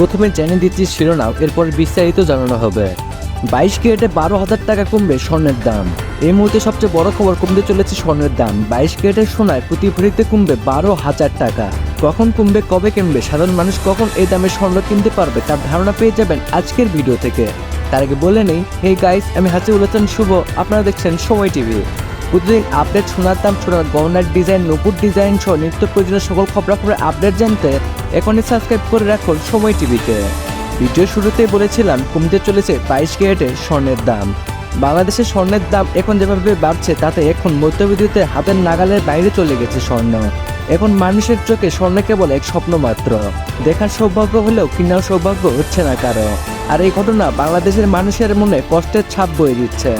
প্রথমে জেনে দিচ্ছি শিরোনাম, এরপর বিস্তারিত জানানো হবে। বাইশ ক্যারেটে বারো হাজার টাকা কমবে স্বর্ণের দাম। এই মুহূর্তে সবচেয়ে বড় খবর কমতে চলেছে স্বর্ণের দাম। বাইশ ক্যারেটের সোনায় প্রতি ভরিতে কমবে বারো হাজার টাকা। কখন কমবে, কবে কিনবে, সাধারণ মানুষ কখন এই দামে স্বর্ণ কিনতে পারবে তার ধারণা পেয়ে যাবেন আজকের ভিডিও থেকে। তার আগে বলে নেই হে গাইস আমি হাসিবুল হাসান শুভ, আপনারা দেখছেন সময় টিভি। প্রতিদিন আপডেট সোনার দাম সোনার গহনার ডিজাইন নপুর ডিজাইন সহ নিত্য প্রয়োজনীয় সকল খবরাখবরের আপডেট জানতে এখনই সাবস্ক্রাইব করে রাখুন সময় টিভিতে। ভিডিও শুরুতেই বলেছিলাম, কমতে চলেছে বাইশ ক্যারেটের স্বর্ণের দাম। বাংলাদেশের স্বর্ণের দাম এখন যেভাবে বাড়ছে, তাতে এখন মধ্যবিদ্যুতের হাতের নাগালের বাইরে চলে গেছে স্বর্ণ। এখন মানুষের চোখে স্বর্ণ কেবল এক স্বপ্ন মাত্র। দেখার সৌভাগ্য হলেও কেনার সৌভাগ্য হচ্ছে না কারও। আর এই ঘটনা বাংলাদেশের মানুষের মনে কষ্টের ছাপ বয়ে দিচ্ছে।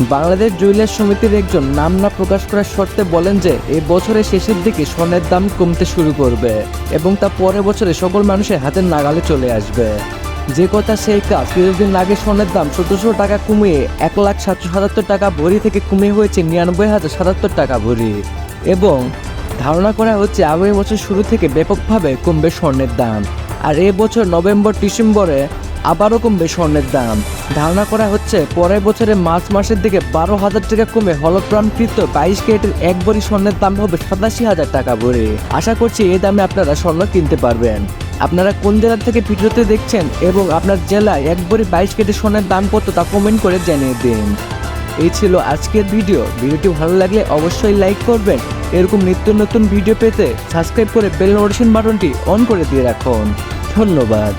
বাংলাদেশ জুয়েলার্স সমিতির একজন নাম না প্রকাশ করার শর্তে বলেন যে, এ বছরের শেষের দিকে স্বর্ণের দাম কমতে শুরু করবে এবং তা পরের বছরে সকল মানুষের হাতের নাগালে চলে আসবে। যে কথা সেই কাজ। কিছুদিন আগে স্বর্ণের দাম চোদ্দশো টাকা কমিয়ে এক লাখ সাতশো সাতাত্তর টাকা ভরি থেকে কমিয়ে হয়েছে নিরানব্বই হাজার সাতাত্তর টাকা ভরি। এবং ধারণা করা হচ্ছে আগামী বছর শুরু থেকে ব্যাপকভাবে কমবে স্বর্ণের দাম। আর এ বছর নভেম্বর, ডিসেম্বরে আবারও কমবে স্বর্ণের দাম। ধারণা করা হচ্ছে পরের বছরে মার্চ মাসের দিকে বারো হাজার টাকা কমে হলগ্রামকৃত বাইশ ক্যারেটের এক ভরি স্বর্ণের দাম হবে সাতাশি হাজার টাকা ভরি। আশা করছি এই দামে আপনারা স্বর্ণ কিনতে পারবেন। আপনারা কোন জেলা থেকে ভিডিওতে দেখছেন এবং আপনার জেলায় এক ভরি বাইশ কেটে সোনার দাম কত তা কমেন্ট করে জানিয়ে দিন। এই ছিল আজকের ভিডিও। ভিডিওটি ভালো লাগলে অবশ্যই লাইক করবেন। এরকম নিত্য নতুন ভিডিও পেতে সাবস্ক্রাইব করে বেল নোটিফিকেশন বাটনটি অন করে দিয়ে রাখুন। ধন্যবাদ।